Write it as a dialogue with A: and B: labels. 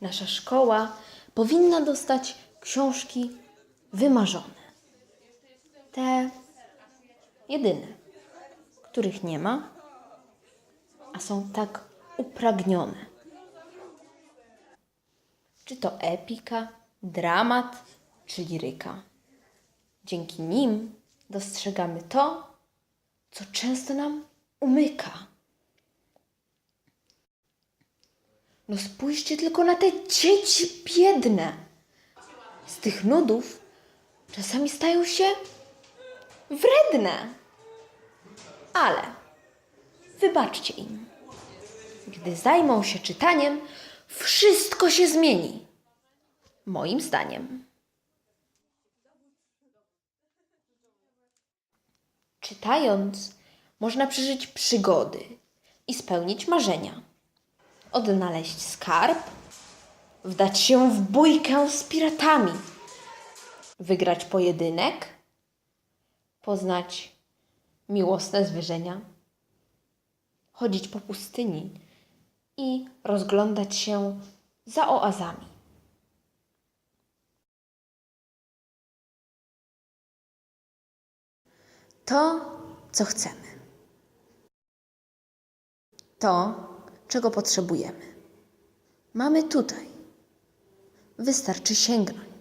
A: Nasza szkoła powinna dostać książki wymarzone. Te jedyne, których nie ma, a są tak upragnione. Czy to epika, dramat, czy liryka. Dzięki nim dostrzegamy to, co często nam umyka. No spójrzcie tylko na te dzieci biedne. Z tych nudów czasami stają się wredne. Ale wybaczcie im. Gdy zajmą się czytaniem, wszystko się zmieni. Moim zdaniem. Czytając, można przeżyć przygody i spełnić marzenia. Odnaleźć skarb, wdać się w bójkę z piratami, wygrać pojedynek, poznać miłosne zwierzenia, chodzić po pustyni i rozglądać się za oazami. To, co chcemy. To, czego potrzebujemy. Mamy tutaj. Wystarczy sięgnąć.